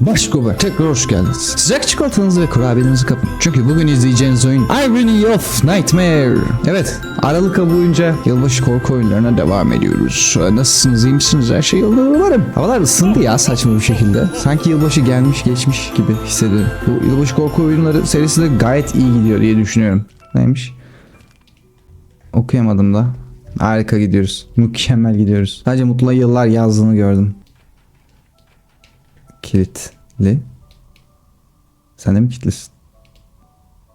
Ben. Tekrar hoş geldiniz. Sıcak çikolatanızı ve kurabiyelerinizi kapın. Çünkü bugün izleyeceğiniz oyun Irony of Nightmare. Evet, Aralık ayı boyunca yılbaşı korku oyunlarına devam ediyoruz. Ee, Nasılsınız, iyi misiniz? Her şey yolunda umarım. Havalar ısındı ya saçma bir şekilde. Sanki yılbaşı gelmiş geçmiş gibi hissediyorum. Bu yılbaşı korku oyunları serisi de gayet iyi gidiyor diye düşünüyorum. Neymiş? Okuyamadım da. Harika gidiyoruz. Mükemmel gidiyoruz. Sadece mutlu yıllar yazdığını gördüm. Kilitli. Sen de mi kilitlisin?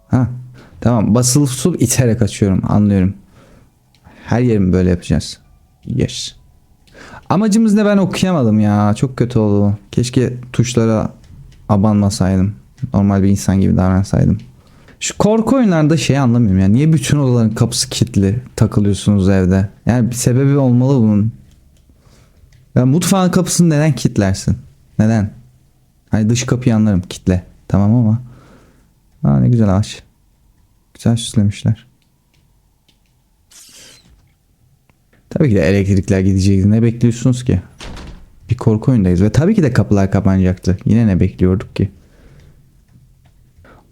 Ha. Tamam. Basılı tutup iterek açıyorum. Anlıyorum. Her yerimi böyle yapacağız. Yes. Amacımız ne ben okuyamadım ya. Çok kötü oldu. Keşke tuşlara abanmasaydım. Normal bir insan gibi davransaydım. Şu korku oyunlarında şey anlamıyorum ya. Niye bütün odaların kapısı kilitli takılıyorsunuz evde? Yani bir sebebi olmalı bunun. Ya mutfağın kapısını neden kilitlersin? Neden? Hani dış kapıyı anlarım kitle. Tamam ama. Aa ne güzel ağaç. Güzel süslemişler. Tabii ki de elektrikler gidecekti. Ne bekliyorsunuz ki? Bir korku oyundayız ve tabii ki de kapılar kapanacaktı. Yine ne bekliyorduk ki?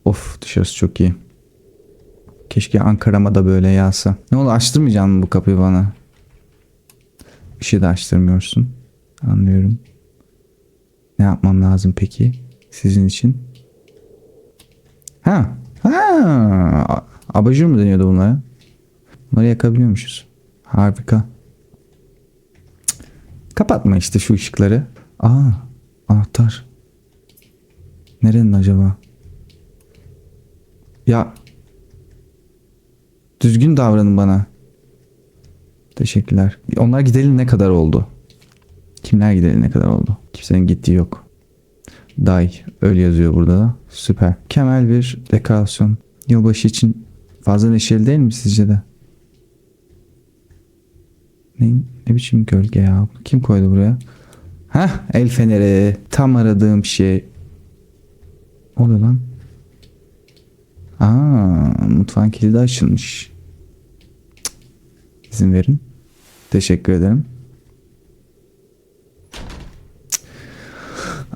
Of dışarısı çok iyi. Keşke Ankara'ma da böyle yağsa. Ne olur açtırmayacaksın mı bu kapıyı bana? Işığı da açtırmıyorsun. Anlıyorum. Ne yapmam lazım peki sizin için? Ha. Ha. Abajur mu deniyordu bunlara? Bunları yakabiliyormuşuz. Harika. Kapatma işte şu ışıkları. Aa, anahtar. Nerenin acaba? Ya düzgün davranın bana. Teşekkürler. Onlar gideli ne kadar oldu? Kimler gideli ne kadar oldu? Kimsenin gittiği yok. Day öyle yazıyor burada da. Süper. Mükemmel bir dekorasyon. Yılbaşı için fazla neşeli değil mi sizce de? Ne, ne biçim gölge ya? Kim koydu buraya? Heh el feneri. Tam aradığım şey. O ne lan? Aa, mutfağın kilidi açılmış. Cık. İzin verin. Teşekkür ederim.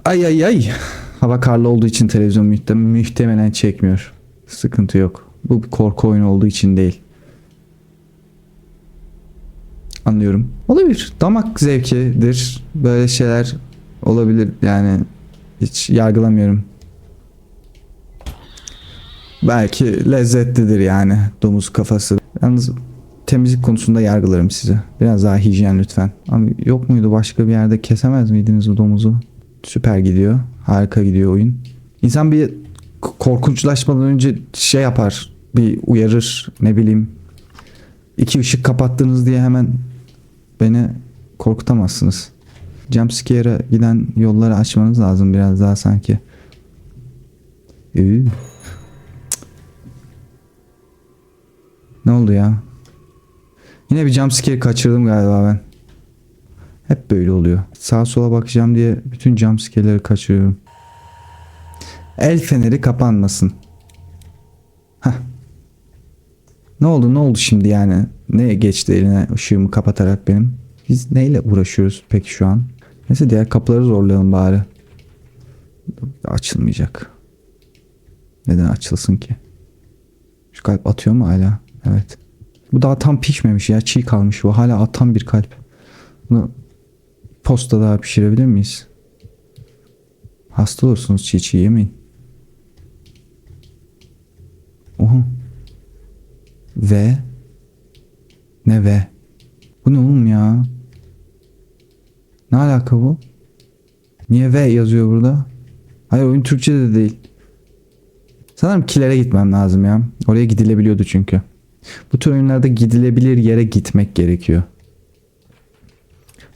Ay ay ay. Hava karlı olduğu için televizyon muhtem muhtemelen çekmiyor. Sıkıntı yok. Bu bir korku oyunu olduğu için değil. Anlıyorum. Olabilir. Damak zevkidir. Böyle şeyler olabilir. Yani hiç yargılamıyorum. Belki lezzetlidir yani domuz kafası. Yalnız temizlik konusunda yargılarım size. Biraz daha hijyen lütfen. Abi yok muydu başka bir yerde kesemez miydiniz bu domuzu? Süper gidiyor. Harika gidiyor oyun. İnsan bir korkunçlaşmadan önce şey yapar. Bir uyarır ne bileyim. İki ışık kapattınız diye hemen beni korkutamazsınız. Jumpscare'a giden yolları açmanız lazım biraz daha sanki. Üü. Ne oldu ya? Yine bir jumpscare kaçırdım galiba ben. Hep böyle oluyor. Sağa sola bakacağım diye bütün jumpscare'leri kaçırıyorum. El feneri kapanmasın. Hah. Ne oldu ne oldu şimdi yani? Ne geçti eline ışığımı kapatarak benim? Biz neyle uğraşıyoruz peki şu an? Neyse diğer kapıları zorlayalım bari. Açılmayacak. Neden açılsın ki? Şu kalp atıyor mu hala? Evet. Bu daha tam pişmemiş ya. Çiğ kalmış bu. Hala atan bir kalp. Bunu posta daha pişirebilir miyiz? Hasta olursunuz çiğ çiğ yemeyin. Oha. Ve ne ve? Bu ne oğlum ya? Ne alaka bu? Niye ve yazıyor burada? Hayır oyun Türkçe de değil. Sanırım kilere gitmem lazım ya. Oraya gidilebiliyordu çünkü. Bu tür oyunlarda gidilebilir yere gitmek gerekiyor.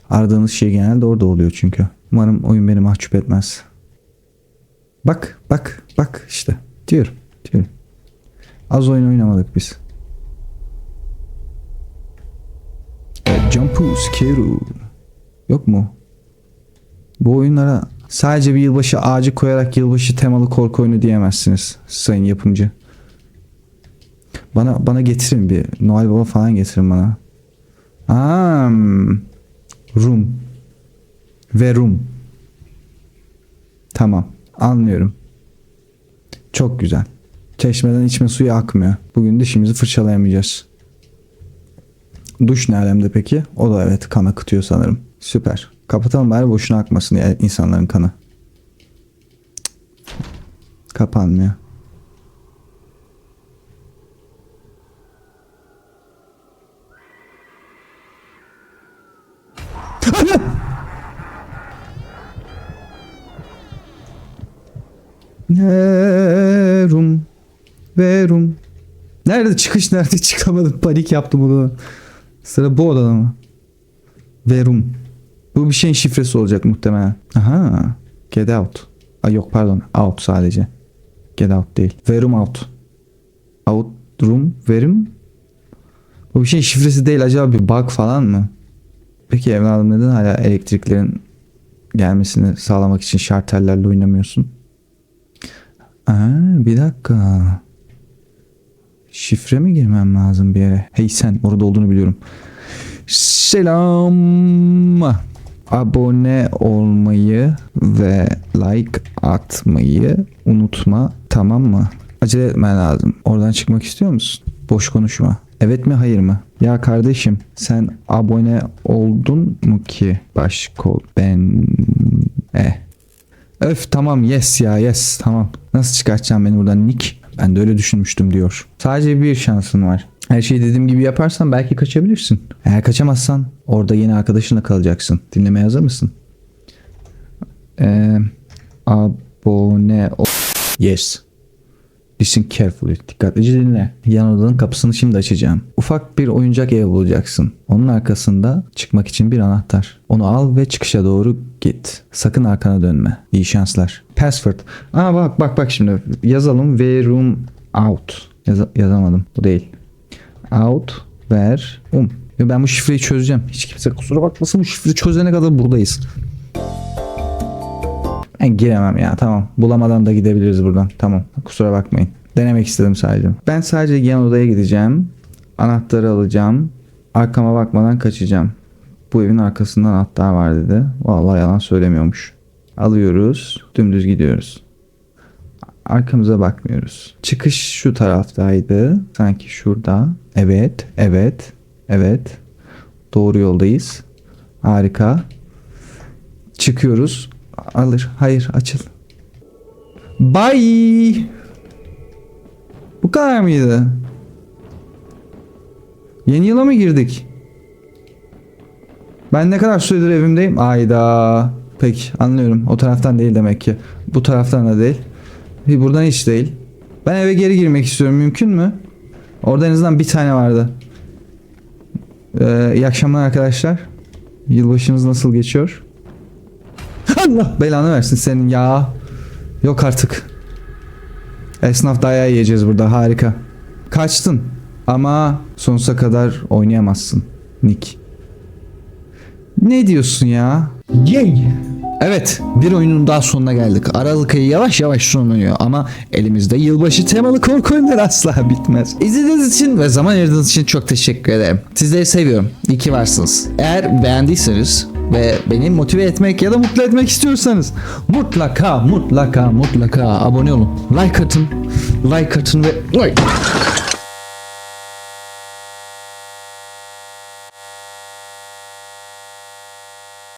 Aradığınız şey genelde orada oluyor çünkü. Umarım oyun beni mahcup etmez. Bak bak bak işte diyorum diyorum. Az oyun oynamadık biz. Jumpu Skeru. Yok mu? Bu oyunlara sadece bir yılbaşı ağacı koyarak yılbaşı temalı korku oyunu diyemezsiniz sayın yapımcı. Bana bana getirin bir Noel Baba falan getirin bana. Aa, Room. Ve Room. Tamam. Anlıyorum. Çok güzel. Çeşmeden içme suyu akmıyor. Bugün dişimizi fırçalayamayacağız. Duş ne alemde peki? O da evet kan akıtıyor sanırım. Süper. Kapatalım bari boşuna akmasın insanların kanı. Kapanmıyor. Verum. Nerede çıkış nerede çıkamadım. Panik yaptım bunu. Sıra bu odada mı? Verum. Bu bir şeyin şifresi olacak muhtemelen. Aha. Get out. Ay yok pardon. Out sadece. Get out değil. Verum out. Out room. Verum. Bu bir şeyin şifresi değil. Acaba bir bug falan mı? Peki evladım neden hala elektriklerin gelmesini sağlamak için şartellerle oynamıyorsun? Aa, bir dakika. Şifre mi girmem lazım bir yere? Hey sen orada olduğunu biliyorum. Selam. Abone olmayı ve like atmayı unutma tamam mı? Acele etmen lazım. Oradan çıkmak istiyor musun? Boş konuşma. Evet mi hayır mı? Ya kardeşim sen abone oldun mu ki? Başkol ben eh. Öf tamam yes ya yes tamam. Nasıl çıkartacağım beni buradan Nick? Ben de öyle düşünmüştüm diyor. Sadece bir şansın var. Her şeyi dediğim gibi yaparsan belki kaçabilirsin. Eğer kaçamazsan orada yeni arkadaşınla kalacaksın. Dinlemeye hazır mısın? Ee, abone ol. Yes. Listen carefully. Dikkatlice dinle. Yan odanın kapısını şimdi açacağım. Ufak bir oyuncak ev bulacaksın. Onun arkasında çıkmak için bir anahtar. Onu al ve çıkışa doğru git. Sakın arkana dönme. İyi şanslar. Password. Aa bak bak bak şimdi. Yazalım. Ve room out. Yaza- yazamadım. Bu değil. Out. Ver. Um. Ve ben bu şifreyi çözeceğim. Hiç kimse kusura bakmasın bu şifreyi çözene kadar buradayız. Ben giremem ya tamam. Bulamadan da gidebiliriz buradan. Tamam kusura bakmayın. Denemek istedim sadece. Ben sadece yan odaya gideceğim. Anahtarı alacağım. Arkama bakmadan kaçacağım. Bu evin arkasında anahtar var dedi. Vallahi yalan söylemiyormuş. Alıyoruz. Dümdüz gidiyoruz. Arkamıza bakmıyoruz. Çıkış şu taraftaydı. Sanki şurada. Evet, evet, evet. Doğru yoldayız. Harika. Çıkıyoruz. Alır. Hayır açıl. Bye. Bu kadar mıydı? Yeni yıla mı girdik? Ben ne kadar süredir evimdeyim? Ayda. Peki anlıyorum. O taraftan değil demek ki. Bu taraftan da değil. Buradan hiç değil. Ben eve geri girmek istiyorum. Mümkün mü? Orada en azından bir tane vardı. Ee, iyi akşamlar arkadaşlar. Yılbaşınız nasıl geçiyor? Allah belanı versin senin ya. Yok artık. Esnaf dayağı yiyeceğiz burada harika. Kaçtın ama sonsuza kadar oynayamazsın Nick. Ne diyorsun ya? Yay. Evet bir oyunun daha sonuna geldik. Aralık ayı yavaş yavaş sonlanıyor ama elimizde yılbaşı temalı korku oyunları asla bitmez. İzlediğiniz için ve zaman ayırdığınız için çok teşekkür ederim. Sizleri seviyorum. İyi ki varsınız. Eğer beğendiyseniz ve beni motive etmek ya da mutlu etmek istiyorsanız mutlaka mutlaka mutlaka abone olun. Like atın. Like atın ve like.